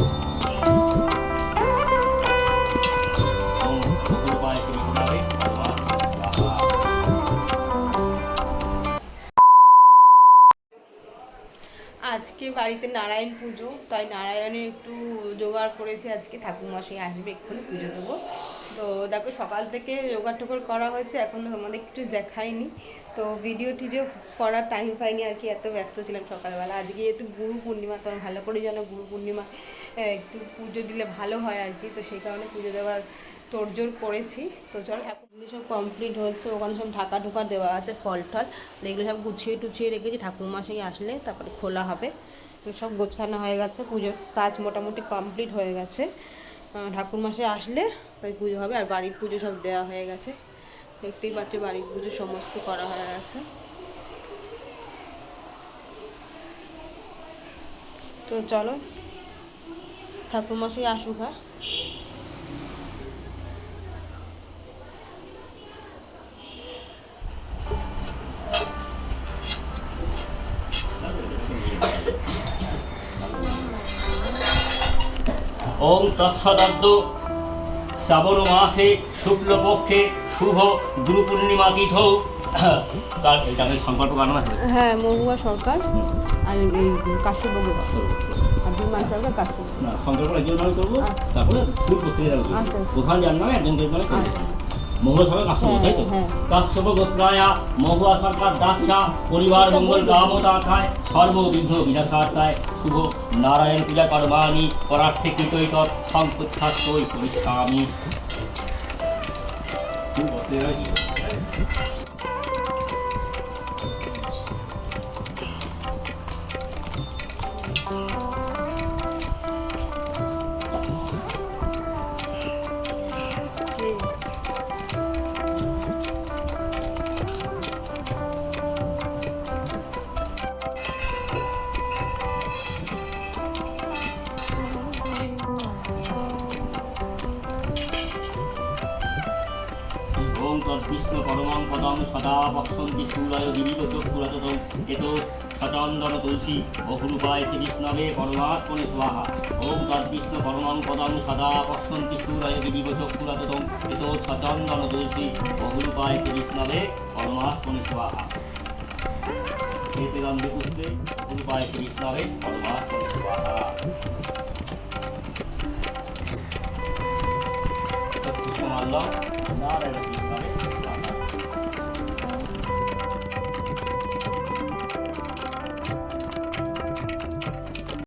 ওম আজকে বাড়িতে নারায়ণ পুজো, তাই নারায়ণের একটু জোগাড় করেছি আজকে ঠাকুরমশাই আসবে, এক্ষুনি পুজো দেবো। তো দেখো সকাল থেকে জোগাড় টোগাড় করা হয়েছে, এখন আমাদের কিছু দেখায়নি তো ভিডিও টিডিও করার টাইম পাইনি, আর কি এত ব্যস্ত ছিলাম সকালবেলা। আজকে যেহেতু গুরু পূর্ণিমা তোমার ভালো করে জানো, গুরু পূর্ণিমা একটু পুজো দিলে ভালো হয় আর কি, তো সেই কারণে পুজো দেওয়ার তোড়জোড় করেছি। তো চল ঠাকুরগুলো সব কমপ্লিট হয়েছে। ওখানে সব ঢাকা ঢোকা দেওয়া আছে ফল টল। এগুলো সব গুছিয়ে টুছিয়ে রেখেছি ঠাকুরমশাই আসলে তারপরে খোলা হবে। তো সব গোছানো হয়ে গেছে পুজোর কাজ মোটামুটি কমপ্লিট হয়ে গেছে। আহ, ঠাকুরমশাই আসলে তাই পুজো হবে আর বাড়ির পুজো সব দেওয়া হয়ে গেছে। দেখতেই পাচ্ছি বাড়ির পুজো সমস্ত করা হয়ে গেছে। তো চলো ঠাকুরমশাই আসুক হ্যাঁ। ওম তৎসদাব্দ। শ্রাবণ মাসে শুক্লপক্ষে শুভ গুরু পূর্ণিমা তিথ। তার এটা আমি সংকল্প গান হ্যাঁ মহুয়া সরকার আর এই কাশ্যপ আর বিমান সরকার কাশ্যপ। না সংকল্প একজন নামে করব আচ্ছা। তারপরে ফুল করব। আচ্ছা, আচ্ছা। প্রধান যার নামে একজন নামে সরকার কাশ্যপ হ্যাঁ, তাই তো। কাশ্যপ গোত্রায়া মহুয়া সরকার দাসা পরিবার মঙ্গল কামতাথায় সর্ববিঘ্ন বিনাশার্থায় শুভ নারায়ণ পূজা কর্মাণি পরিষ্কামি খুব অত্যাচারী। ওম তদ্বিষ্ণু পরমাং পদং সদা বক্ষন্তি শূলায় বিবিধ চক্ষুরত এত সচন্দন তুলসী। বহুরূপায় শ্রী বিষ্ণবে পরমাত্মনে স্বাহা। ওম তদ্বিষ্ণু পরমাং পদং সদা বক্ষন্তি শূলায় বিবিধ চক্ষুরত এত সচন্দন তুলসী। বহুরূপায় শ্রী বিষ্ণবে পরমাত্মনে স্বাহা। এতে গন্ধে পুষ্পে বহুরূপায় শ্রী বিষ্ণবে পরমাত্মনে স্বাহা। al lado, nada de ¿vale?